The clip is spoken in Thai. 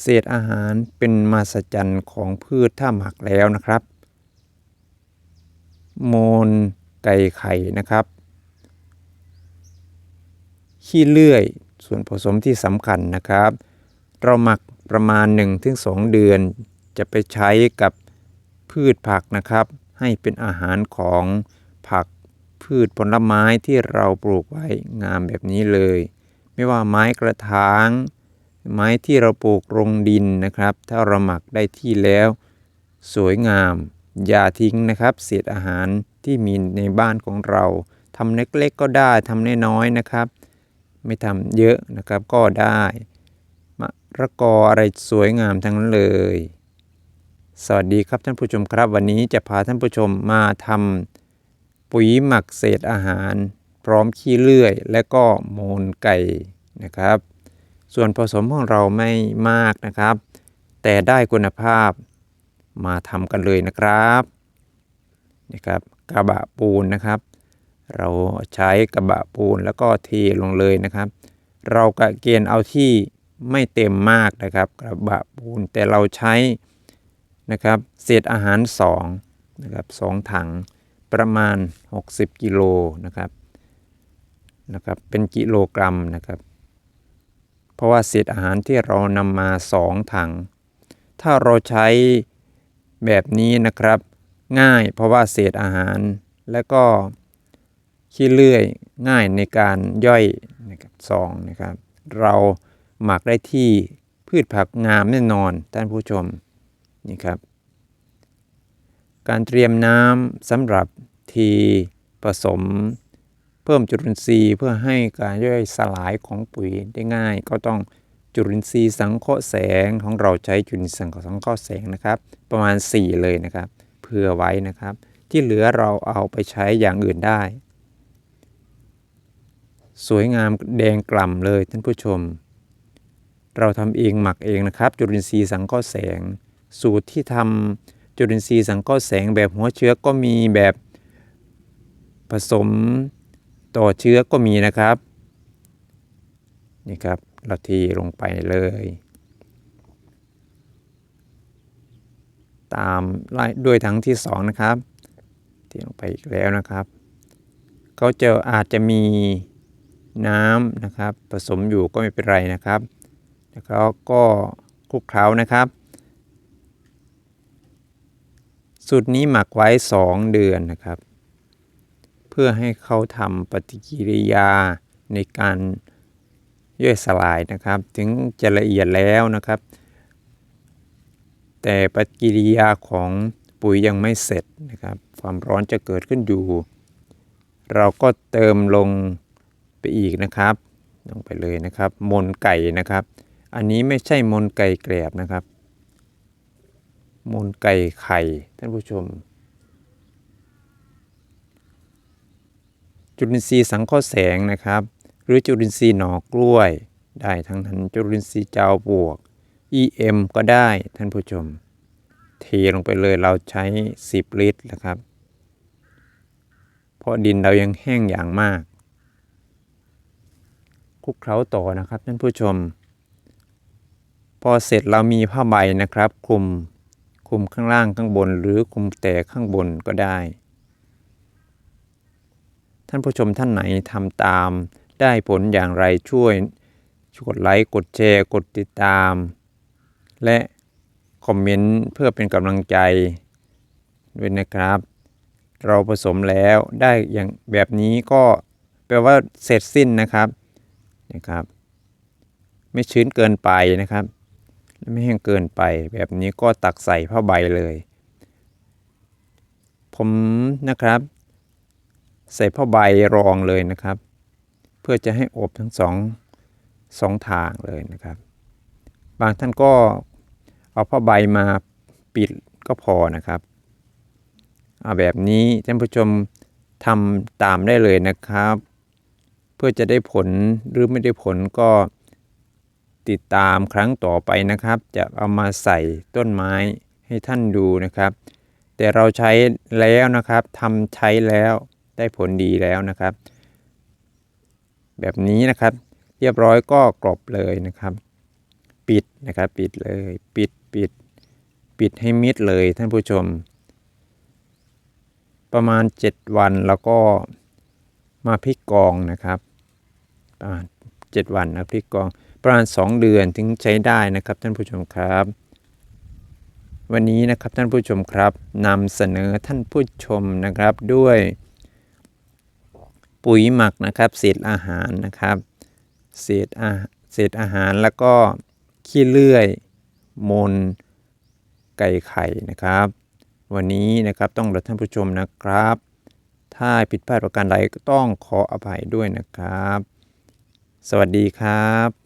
เศษอาหารเป็นมาสจันของพืชถ้าหมักแล้วนะครับ โมนไก่ไข่นะครับ ขี้เลื่อยส่วนผสมที่สำคัญนะครับ เราหมักประมาณ 1-2 เดือน จะไปใช้กับพืชผักนะครับ ให้เป็นอาหารของผักพืชผลไม้ที่เราปลูกไว้งามแบบนี้เลย ไม่ว่าไม้กระถาง ไม้ที่เราปลูกลงดินนะครับ ถ้าเราหมักได้ที่แล้ว สวยงาม อย่าทิ้งนะครับ เศษอาหารที่มีในบ้านของเราทำเล็กๆก็ได้ทำน้อยๆนะครับ ไม่ทำเยอะนะครับก็ได้มะระกออะไรสวยงามทั้งนั้นเลย สวัสดีครับท่านผู้ชมครับ วันนี้จะพาท่านผู้ชมมาทำปุ๋ยหมักเศษอาหาร พร้อมขี้เลื่อย และก็มูลไก่นะครับ ส่วนผสมของเราไม่มากนะครับ แต่ได้คุณภาพมาทำกันเลยนะครับนะครับกระบะปูนนะครับ เราใช้กระบะปูนแล้วก็เทลงเลยนะครับ เรากะเกณฑ์เอาที่ไม่เต็มมากนะครับ กระบะปูนแต่เราใช้นะครับเศษอาหาร2นะครับสองถังประมาณ 60 กิโลนะครับนะครับเป็นกิโลกรัมนะครับ ราะว่าเศษอาหารที่เรานำมา2ถัง ถ้าเราใช้แบบนี้นะครับ ง่ายเพราะว่าเศษอาหาร และก็ขี้เลื่อยง่ายในการย่อยนะครับสองนะครับ เราหมักได้ที่พืชผักงามแน่นอนท่านผู้ชมนี่ครับ การเตรียมน้ำสำหรับทีผสม เพิ่มจุลินทรีย์เพื่อให้การย่อยสลายของปุ๋ยได้ง่าย ก็ต้องจุลินทรีย์สังเคราะห์แสงของเราใช้จุลินทรีย์สังเคราะห์แสงนะครับ ประมาณ 4 เลยนะครับเพื่อไว้นะครับ ที่เหลือเราเอาไปใช้อย่างอื่นได้ สวยงามแดงกล่ำเลยท่านผู้ชม เราทำเองหมักเองนะครับ จุลินทรีย์สังเคราะห์แสง สูตรที่ทำจุลินทรีย์สังเคราะห์แสงแบบหัวเชื้อก็มีแบบผสม ต่อเชื้อก็มีนะครับ นี่ครับเราทีลงไปเลย ตามไล่ด้วยทั้งที่สองนะครับทีลงไปอีกแล้วนะครับเขาจะอาจจะมีน้ำนะครับผสมอยู่ก็ไม่เป็นไรนะครับ แล้วก็คลุกเคล้านะครับ สูตรนี้หมักไว้ 2 เดือนนะครับ เพื่อให้เขาทำปฏิกิริยาในการย่อยสลายนะครับ ถึงจะละเอียดแล้วนะครับ แต่ปฏิกิริยาของปุ๋ยยังไม่เสร็จนะครับ ความร้อนจะเกิดขึ้นอยู่ เราก็เติมลงไปอีกนะครับ ลงไปเลยนะครับ มนไก่นะครับ อันนี้ไม่ใช่มนไก่แกลบนะครับ มนไก่ไข่ท่านผู้ชม จุลินทรีย์สังเคราะห์แสงนะครับ หรือจุลินทรีย์หน่อกล้วย ได้ทั้งนั้นจุลินทรีย์เจ้าบวก EM ก็ได้ท่านผู้ชม เทลงไปเลยเราใช้ 10 ลิตรนะครับ เพราะดินเรายังแห้งอย่างมากคลุกเคล้าต่อนะครับท่านผู้ชม พอเสร็จเรามีผ้าใบนะครับคลุมคลุมข้างล่างข้างบน หรือคลุมแต่ข้างบนก็ได้ ท่านผู้ชมท่านไหนทำตาม ได้ผลอย่างไรช่วยกดไลค์กดแชร์ กดติดตาม และคอมเมนต์เพื่อเป็นกำลังใจด้วยนะครับ เราผสมแล้วได้อย่างแบบนี้ก็แปลว่าเสร็จสิ้นนะครับนะครับ ไม่ชื้นเกินไปนะครับไม่แห้งเกินไปแบบนี้ก็ตักใส่ผ้าใบเลย ผมนะครับ ใส่ผ้าใบรองเลยนะครับ เพื่อจะให้อบทั้งสองสองทางเลยนะครับ บางท่านก็เอาผ้าใบมาปิดก็พอนะครับเอาแบบนี้ท่านผู้ชมทำตามได้เลยนะครับ เพื่อจะได้ผลหรือไม่ได้ผลก็ติดตามครั้งต่อไปนะครับ จะเอามาใส่ต้นไม้ให้ท่านดูนะครับ แต่เราใช้แล้วนะครับทำใช้แล้ว ได้ผลดีแล้วนะครับ แบบนี้นะครับ เรียบร้อยก็กรอบเลยนะครับปิดปิดนะครับปิดเลยปิดปิด ปิดให้มิดเลยท่านผู้ชม ประมาณ 7 วันแล้วก็มาพลิกกองนะครับ ประมาณ 7 วันนะพลิกกองประมาณ 2 เดือนถึงใช้ได้นะครับท่านผู้ชมครับ วันนี้นะครับท่านผู้ชมครับนำเสนอท่านผู้ชมนะครับด้วย ปุ๋ยหมักนะครับ เศษอาหารนะครับ เศษอาเศษอาหารแล้วก็ขี้เลื่อยมนไก่ไข่นะครับ วันนี้นะครับต้องขอท่านผู้ชมนะครับ ถ้าผิดพลาดประการใดก็ต้องขออภัยด้วยนะครับ สวัสดีครับ